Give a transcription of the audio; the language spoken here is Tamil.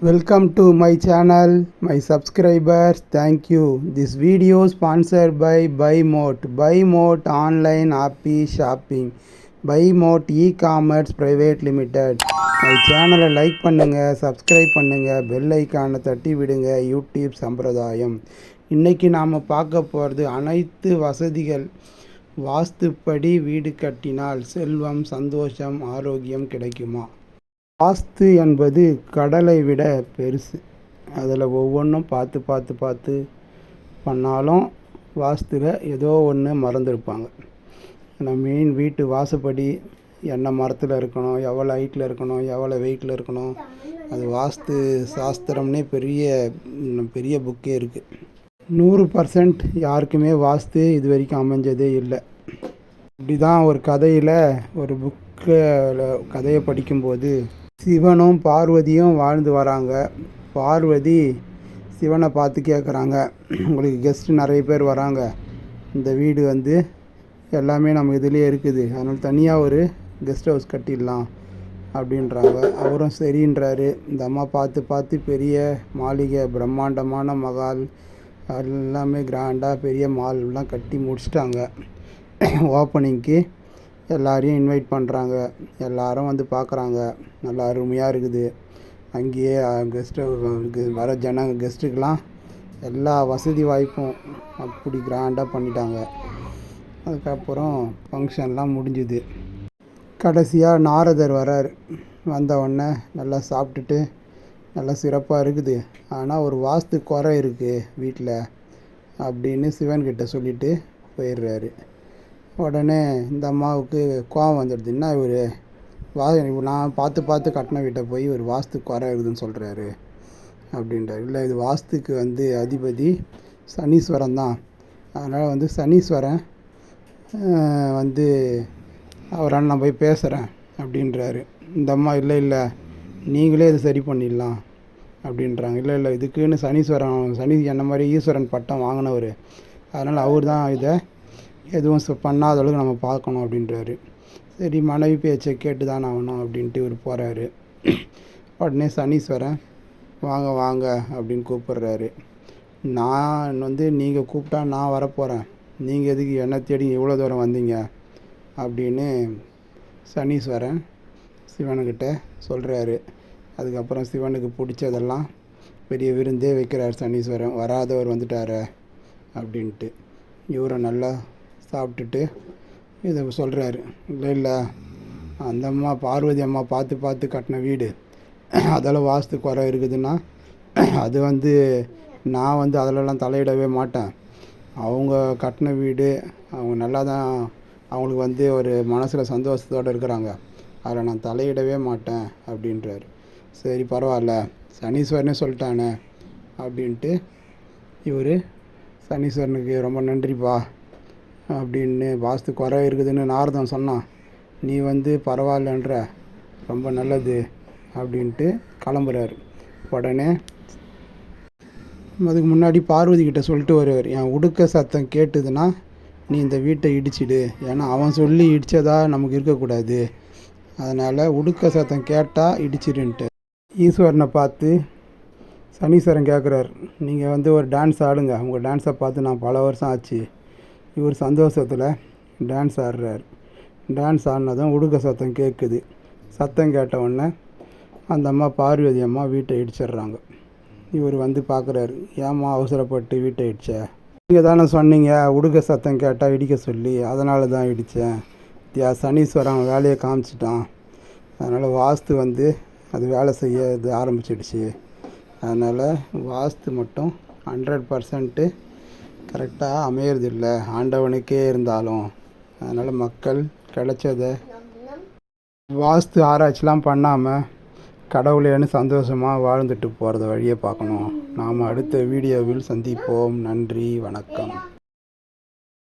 Welcome to my channel, my subscribers. Thank you. This video sponsored by BuyMote. BuyMote online happy shopping. BuyMote e-commerce private limited. my சேனலை லைக் பண்ணுங்கள் சப்ஸ்கிரைப் பண்ணுங்கள் பெல் ஐக்கானை தட்டி விடுங்க யூடியூப் சம்பிரதாயம் இன்றைக்கி நாம் பார்க்க போகிறது அனைத்து வசதிகள் வாஸ்துப்படி வீடு கட்டினால் செல்வம் சந்தோஷம் ஆரோக்கியம் கிடைக்குமா வாஸ்து என்பது கடலை விட பெருசு. அதில் ஒவ்வொன்றும் பார்த்து பார்த்து பார்த்து பண்ணாலும் வாஸ்துவில் ஏதோ ஒன்று மறந்துருப்பாங்க. ஏன்னா மெயின் வீட்டு வாசப்படி என்ன மரத்தில் இருக்கணும் எவ்வளோ ஹைட்டில் இருக்கணும் எவ்வளோ வெயிட்டில் இருக்கணும் அது வாஸ்து சாஸ்திரம்னே பெரிய பெரிய புக்கே இருக்குது நூறு பர்சன்ட் யாருக்குமே வாஸ்து இது வரைக்கும் அமைஞ்சதே இல்லை. இப்படி தான் ஒரு கதையில் ஒரு புக்கில் கதையை படிக்கும்போது சிவனும் பார்வதியும் வாழ்ந்து வராங்க. பார்வதி சிவனை பார்த்து கேட்குறாங்க உங்களுக்கு கெஸ்ட்டு நிறைய பேர் வராங்க. இந்த வீடு வந்து எல்லாமே நம்ம இதுலேயே இருக்குது. அதனால் தனியாக ஒரு கெஸ்ட் ஹவுஸ் கட்டிடலாம் அப்படின்றாங்க. அவரும் சரின்றாரு. இந்த அம்மா பார்த்து பார்த்து பெரிய மாளிகை பிரம்மாண்டமான மகால் எல்லாமே கிராண்டாக பெரிய மால்லாம் கட்டி முடிச்சிட்டாங்க. ஓப்பனிங்க்கு எல்லாரையும் இன்வைட் பண்ணுறாங்க எல்லாரும் வந்து பார்க்குறாங்க நல்லா அருமையாக இருக்குது. அங்கேயே கெஸ்ட்டு வர ஜனங்க கெஸ்ட்டுக்கெலாம் எல்லா வசதி வாய்ப்பும் அப்படி கிராண்டாக பண்ணிட்டாங்க. அதுக்கப்புறம் ஃபங்க்ஷன்லாம் முடிஞ்சுது. கடைசியாக நாரதர் வரார். வந்த உடனே நல்லா சாப்பிட்டுட்டு நல்லா சிறப்பாக இருக்குது. ஆனால் ஒரு வாஸ்து குறை இருக்குது வீட்டில் அப்படின்னு சிவன்கிட்ட சொல்லிவிட்டு போயிடுறாரு. உடனே இந்த அம்மாவுக்கு கோவம் வந்துடுது. என்ன இவர்? வா நான் பார்த்து பார்த்து கட்டின வீட்டை போய் ஒரு வாஸ்துக்கு குறை இருக்குதுன்னு சொல்கிறாரு அப்படின்றார். இல்லை இது வாஸ்துக்கு வந்து அதிபதி சனீஸ்வரன் தான். அதனால் வந்து சனீஸ்வரன் வந்து அவரால் நான் போய் பேசுகிறேன் அப்படின்றாரு. இந்த அம்மா இல்லை இல்லை. நீங்களே இதை சரி பண்ணிடலாம். அப்படின்றாங்க. இல்லை இல்லை. இதுக்குன்னு சனீஸ்வரன் சனி என்ன மாதிரி ஈஸ்வரன் பட்டம் வாங்கினவர். அதனால் அவர் தான் இதை எதுவும் பண்ணாத அளவுக்கு நம்ம பார்க்கணும் அப்படின்றாரு. சரி மனைவி பேச்சை கேட்டு தான் ஆகணும் அப்படின்ட்டு இவர் போகிறாரு உடனே சனீஸ்வரன் வாங்க வாங்க அப்படின்னு கூப்பிடுறாரு. நான் வந்து நீங்கள் கூப்பிட்டா நான் வரப்போகிறேன் நீங்கள் எதுக்கு என்ன தேடி இவ்வளோ தூரம் வந்தீங்க? அப்படின்னு சனீஸ்வரன் சிவனுக்கிட்ட சொல்கிறாரு அதுக்கப்புறம் சிவனுக்கு பிடிச்சதெல்லாம் பெரிய விருந்தே வைக்கிறார் சனீஸ்வரன். வராதவர் வந்துட்டார அப்படின்ட்டு. இவரை நல்லா சாப்பிட்டுட்டு இதை சொல்கிறாரு இல்லை இல்லை. அந்த அம்மா பார்வதி அம்மா பார்த்து பார்த்து கட்டின வீடு. அதெல்லாம் வாஸ்து குறை இருக்குதுன்னா அது வந்து நான் வந்து அதிலலாம் தலையிடவே மாட்டேன். அவங்க கட்டின வீடு அவங்க நல்லா தான் அவங்களுக்கு வந்து ஒரு மனசில் சந்தோஷத்தோடு இருக்கிறாங்க. அதில் நான் தலையிடவே மாட்டேன் அப்படின்றாரு. சரி பரவாயில்ல. சனீஸ்வரனே சொல்லிட்டானே அப்படின்ட்டு இவர் சனீஸ்வரனுக்கு ரொம்ப நன்றிப்பா. அப்படின்னு வாஸ்து குறை இருக்குதுன்னு நாரதம் சொன்னான். நீ வந்து பரவாயில்லன்ற ரொம்ப நல்லது அப்படின்ட்டு கிளம்புறாரு. உடனே அதுக்கு முன்னாடி பார்வதி கிட்ட சொல்லிட்டு வருவார். என் உடுக்க சத்தம் கேட்டுதுன்னா நீ இந்த வீட்டை இடிச்சிடு. ஏன்னா அவன் சொல்லி இடித்ததா நமக்கு இருக்கக்கூடாது. அதனால் உடுக்க சத்தம் கேட்டால் இடிச்சிடுன்ட்டு. ஈஸ்வரனை பார்த்து சனீஸ்வரன் கேட்குறார் நீங்கள் வந்து ஒரு டான்ஸ் ஆடுங்க. உங்கள் டான்ஸை பார்த்து நான் பல வருஷம் ஆச்சு. இவர் சந்தோஷத்தில் டான்ஸ் ஆடுறார். டான்ஸ் ஆடினதும் உடுக்க சத்தம் கேட்குது சத்தம் கேட்ட உடனே அந்த அம்மா பார்வதி அம்மா வீட்டை இடிச்சிடுறாங்க. இவர் வந்து பார்க்குறாரு ஏம்மா அவசரப்பட்டு வீட்டை இடிச்ச? நீங்கள் தானே சொன்னீங்க உடுக்க சத்தம் கேட்டால் இடிக்க சொல்லி அதனால தான் இடித்தேன் தியா சனீஸ்வரன் வேலையை காமிச்சிட்டான். அதனால் வாஸ்து வந்து அது வேலை செய்ய இது ஆரம்பிச்சிடுச்சு. அதனால் வாஸ்து மட்டும் ஹண்ட்ரட் பர்சன்ட்டு கரெக்டாக அமையறதில்ல. ஆண்டவனுக்கே இருந்தாலும். அதனால் மக்கள் கிடைச்சதை வாஸ்து ஆராய்ச்சிலாம் பண்ணாமல் கடவுளேன்னு சந்தோஷமாக வாழ்ந்துட்டு போகிறத வழியை பார்க்கணும். நாம் அடுத்த வீடியோவில் சந்திப்போம். நன்றி வணக்கம்.